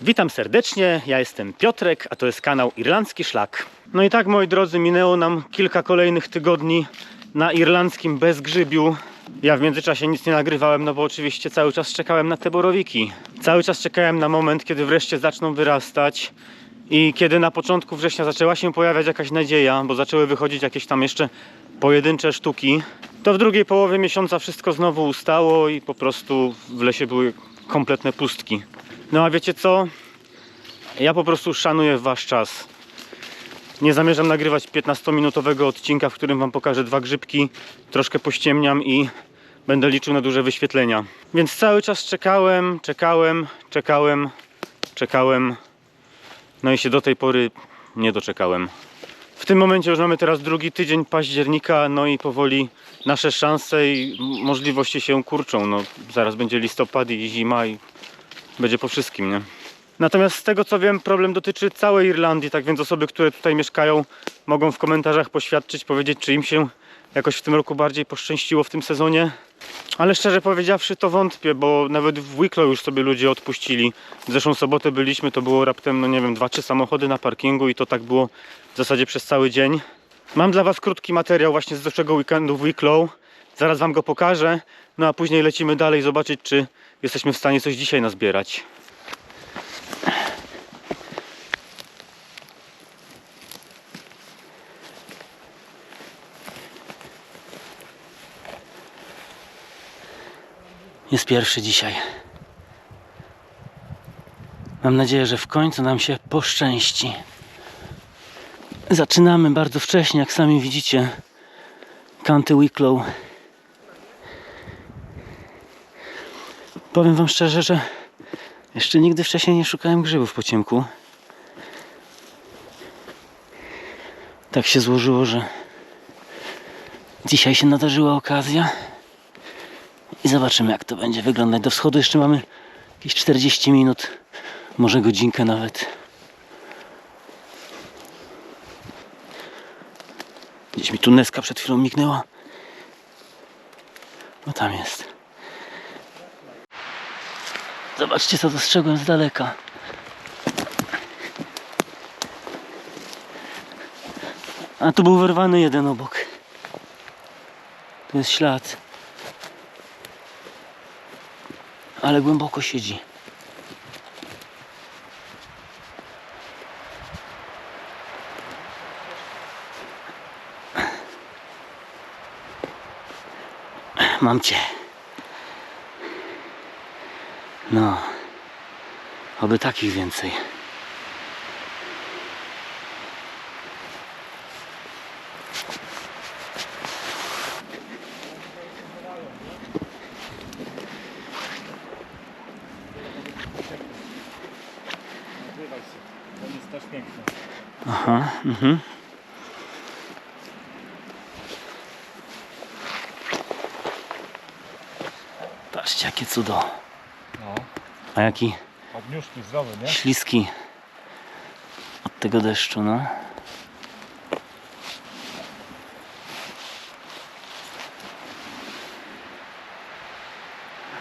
Witam serdecznie, ja jestem Piotrek, a to jest kanał Irlandzki Szlak. No i tak, moi drodzy, minęło nam kilka kolejnych tygodni na irlandzkim bezgrzybiu. Ja w międzyczasie nic nie nagrywałem, no bo oczywiście cały czas czekałem na te borowiki. Cały czas czekałem na moment, kiedy wreszcie zaczną wyrastać. I kiedy na początku września zaczęła się pojawiać jakaś nadzieja, bo zaczęły wychodzić jakieś tam jeszcze pojedyncze sztuki, to w drugiej połowie miesiąca wszystko znowu ustało i po prostu w lesie były kompletne pustki. No a wiecie co? Ja po prostu szanuję wasz czas. Nie zamierzam nagrywać 15-minutowego odcinka, w którym wam pokażę dwa grzybki, troszkę pościemniam i będę liczył na duże wyświetlenia. Więc cały czas czekałem, czekałem, czekałem, czekałem. No i się do tej pory nie doczekałem. W tym momencie już mamy teraz drugi tydzień października, no i powoli nasze szanse i możliwości się kurczą. No, zaraz będzie listopad i zima i będzie po wszystkim, nie? Natomiast z tego co wiem, problem dotyczy całej Irlandii, tak więc osoby, które tutaj mieszkają, mogą w komentarzach poświadczyć, powiedzieć, czy im się jakoś w tym roku bardziej poszczęściło w tym sezonie. Ale szczerze powiedziawszy, to wątpię, bo nawet w Wicklow już sobie ludzie odpuścili. W zeszłą sobotę byliśmy, to było raptem, no nie wiem, dwa, trzy samochody na parkingu i to tak było w zasadzie przez cały dzień. Mam dla Was krótki materiał właśnie z zeszłego weekendu w Wicklow. Zaraz Wam go pokażę, no a później lecimy dalej zobaczyć, czy jesteśmy w stanie coś dzisiaj nazbierać. Jest pierwszy dzisiaj. Mam nadzieję, że w końcu nam się poszczęści. Zaczynamy bardzo wcześnie, jak sami widzicie. County Wicklow. Powiem wam szczerze, że jeszcze nigdy wcześniej nie szukałem grzybów po ciemku. Tak się złożyło, że dzisiaj się nadarzyła okazja. I zobaczymy jak to będzie wyglądać. Do wschodu jeszcze mamy jakieś 40 minut, może godzinkę nawet. Gdzieś mi tu neska przed chwilą mignęła. No tam jest. Zobaczcie co dostrzegłem z daleka. A tu był wyrwany jeden obok. To jest ślad. Ale głęboko siedzi. Mam cię. No. Oby takich więcej. Aha, mhm. Patrzcie, jakie cudo. A jaki Ogniuszki zdrowy, nie? śliski od tego deszczu, no.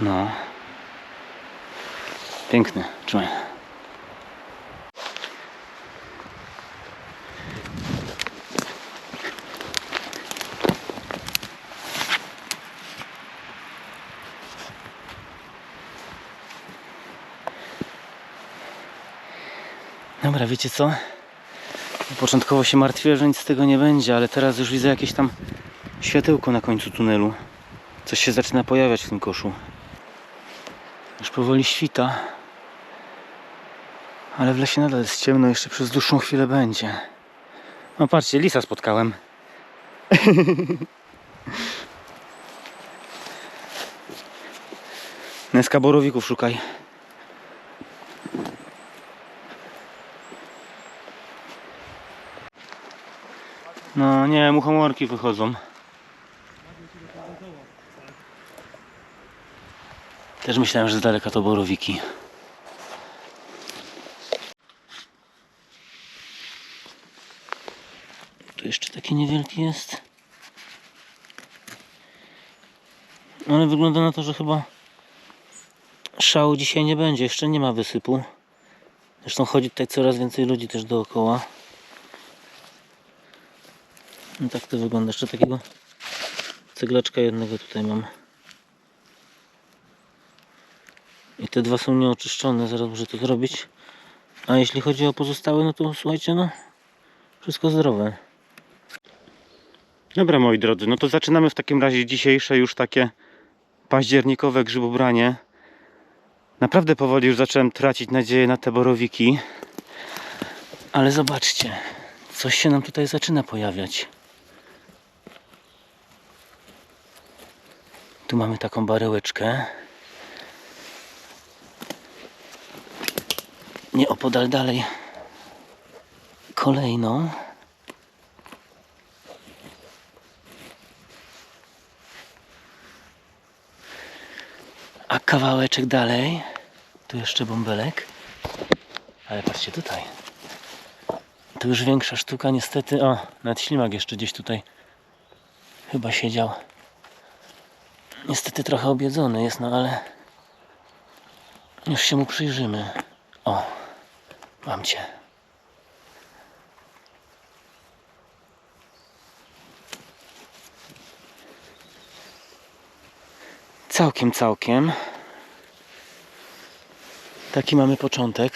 No. Piękny, trzymaj. Dobra, wiecie co? Początkowo się martwiłem, że nic z tego nie będzie, ale teraz już widzę jakieś tam światełko na końcu tunelu. Coś się zaczyna pojawiać w tym koszu. Już powoli świta. Ale w lesie nadal jest ciemno, jeszcze przez dłuższą chwilę będzie. No patrzcie, lisa spotkałem. Neska borowików szukaj. No nie, muchomorki wychodzą. Też myślałem, że z daleka to borowiki. Tu jeszcze taki niewielki jest. Ale wygląda na to, że chyba szału dzisiaj nie będzie. Jeszcze nie ma wysypu. Zresztą chodzi tutaj coraz więcej ludzi też dookoła. No tak to wygląda. Jeszcze takiego ceglaczka jednego tutaj mam. I te dwa są nieoczyszczone, zaraz muszę to zrobić. A jeśli chodzi o pozostałe, no to słuchajcie, no wszystko zdrowe. Dobra, moi drodzy, no to zaczynamy w takim razie dzisiejsze już takie październikowe grzybobranie. Naprawdę powoli już zacząłem tracić nadzieję na te borowiki. Ale zobaczcie, coś się nam tutaj zaczyna pojawiać. Tu mamy taką baryłeczkę. Nie opodal dalej. Kolejną. A kawałeczek dalej. Tu jeszcze bąbelek. Ale patrzcie tutaj. To już większa sztuka, niestety. O, nawet ślimak jeszcze gdzieś tutaj chyba siedział. Niestety trochę objedzony jest, no ale już się mu przyjrzymy. O, mam cię. Całkiem, całkiem. Taki mamy początek.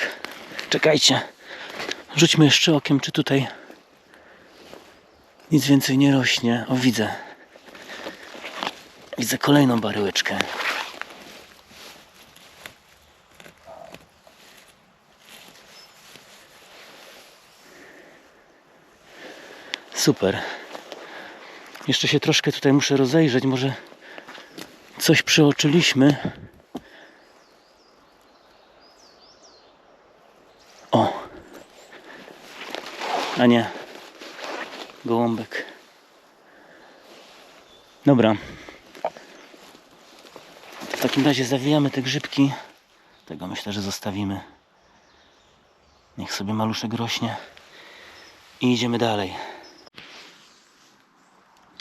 Czekajcie. Rzućmy jeszcze okiem, czy tutaj nic więcej nie rośnie. O, widzę. Widzę kolejną baryłeczkę. Super. Jeszcze się troszkę tutaj muszę rozejrzeć. Może coś przeoczyliśmy. O, a nie. Gołąbek. Dobra. W takim razie zawijamy te grzybki. Tego myślę, że zostawimy. Niech sobie maluszek rośnie. I idziemy dalej.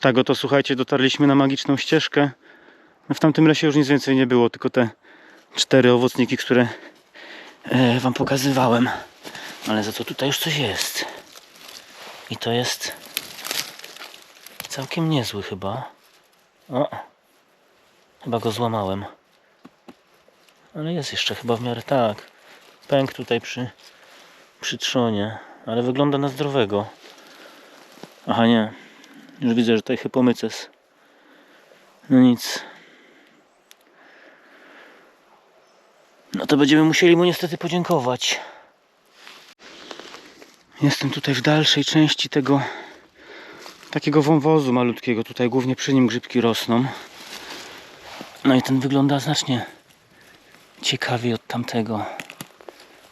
Tak oto słuchajcie, dotarliśmy na magiczną ścieżkę. No w tamtym lesie już nic więcej nie było, tylko te cztery owocniki, które E, wam pokazywałem. Ale za to tutaj już coś jest. I to jest całkiem niezły chyba. O, chyba go złamałem. Ale jest jeszcze chyba w miarę tak. Pęk tutaj przy, przy trzonie, ale wygląda na zdrowego. Aha, nie. Już widzę, że tutaj hypomyces. No nic. No to będziemy musieli mu niestety podziękować. Jestem tutaj w dalszej części tego takiego wąwozu malutkiego. Tutaj głównie przy nim grzybki rosną. No i ten wygląda znacznie ciekawiej od tamtego.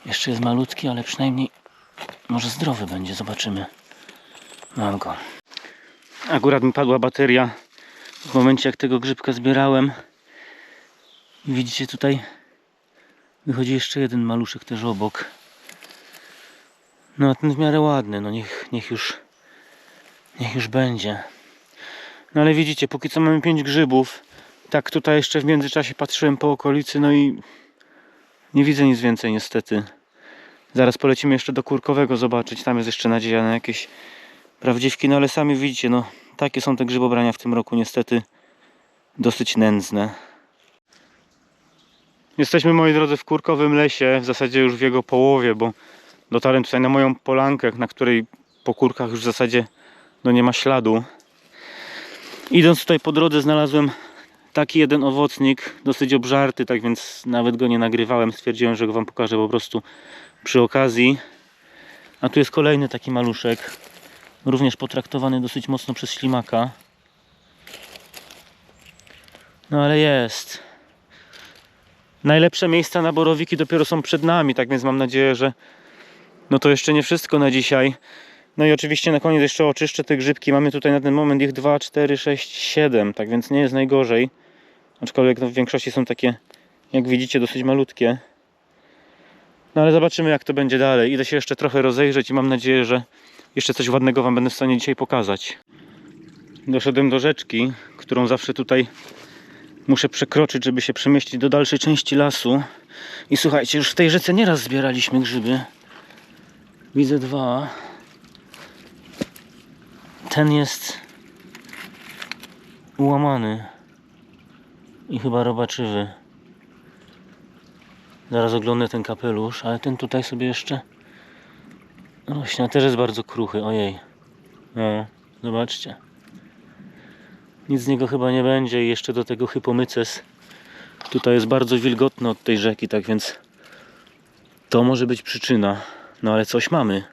Jeszcze jest malutki, ale przynajmniej może zdrowy będzie. Zobaczymy. Mam go. Akurat mi padła bateria w momencie jak tego grzybka zbierałem. Widzicie tutaj wychodzi jeszcze jeden maluszek też obok. No a ten w miarę ładny. No niech, niech już niech już będzie. No ale widzicie, póki co mamy pięć grzybów. Tak tutaj jeszcze w międzyczasie patrzyłem po okolicy, no i nie widzę nic więcej niestety. Zaraz polecimy jeszcze do Kurkowego zobaczyć, tam jest jeszcze nadzieja na jakieś prawdziwki, no ale sami widzicie, no takie są te grzybobrania w tym roku niestety dosyć nędzne. Jesteśmy moi drodzy w Kurkowym lesie, w zasadzie już w jego połowie, bo dotarłem tutaj na moją polankę, na której po kurkach już w zasadzie no nie ma śladu. Idąc tutaj po drodze znalazłem taki jeden owocnik, dosyć obżarty, tak więc nawet go nie nagrywałem. Stwierdziłem, że go wam pokażę po prostu przy okazji. A tu jest kolejny taki maluszek, również potraktowany dosyć mocno przez ślimaka. No ale jest. Najlepsze miejsca na borowiki dopiero są przed nami, tak więc mam nadzieję, że no to jeszcze nie wszystko na dzisiaj. No i oczywiście na koniec jeszcze oczyszczę te grzybki. Mamy tutaj na ten moment ich 2, 4, 6, 7, tak więc nie jest najgorzej. Aczkolwiek no w większości są takie, jak widzicie, dosyć malutkie. No ale zobaczymy jak to będzie dalej. Idę się jeszcze trochę rozejrzeć i mam nadzieję, że jeszcze coś ładnego Wam będę w stanie dzisiaj pokazać. Doszedłem do rzeczki, którą zawsze tutaj muszę przekroczyć, żeby się przemieścić do dalszej części lasu. I słuchajcie, już w tej rzece nieraz zbieraliśmy grzyby. Widzę dwa. Ten jest ułamany i chyba robaczywy. Zaraz oglądam ten kapelusz, ale ten tutaj sobie jeszcze a Też jest bardzo kruchy, ojej. No, zobaczcie. Nic z niego chyba nie będzie i jeszcze do tego hypomyces. Tutaj jest bardzo wilgotno od tej rzeki, tak więc to może być przyczyna. No ale coś mamy.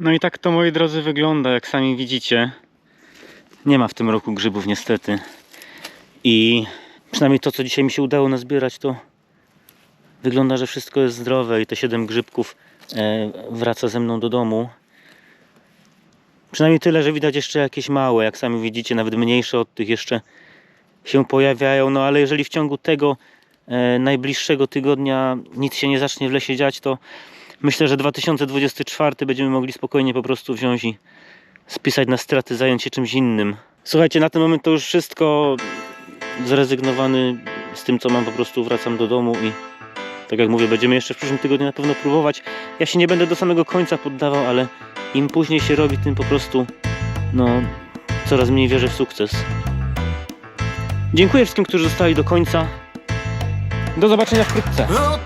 No i tak to moi drodzy wygląda, jak sami widzicie. Nie ma w tym roku grzybów niestety. I przynajmniej to, co dzisiaj mi się udało nazbierać, to wygląda, że wszystko jest zdrowe i te 7 grzybków e, wraca ze mną do domu. Przynajmniej tyle, że widać jeszcze jakieś małe, jak sami widzicie, nawet mniejsze od tych jeszcze się pojawiają. No ale jeżeli w ciągu tego e, najbliższego tygodnia nic się nie zacznie w lesie dziać, to myślę, że 2024 będziemy mogli spokojnie po prostu wziąć i spisać na straty, zająć się czymś innym. Słuchajcie, na ten moment to już wszystko zrezygnowany z tym, co mam, po prostu wracam do domu i tak jak mówię, będziemy jeszcze w przyszłym tygodniu na pewno próbować. Ja się nie będę do samego końca poddawał, ale im później się robi, tym po prostu no, coraz mniej wierzę w sukces. Dziękuję wszystkim, którzy zostali do końca. Do zobaczenia wkrótce. Oh,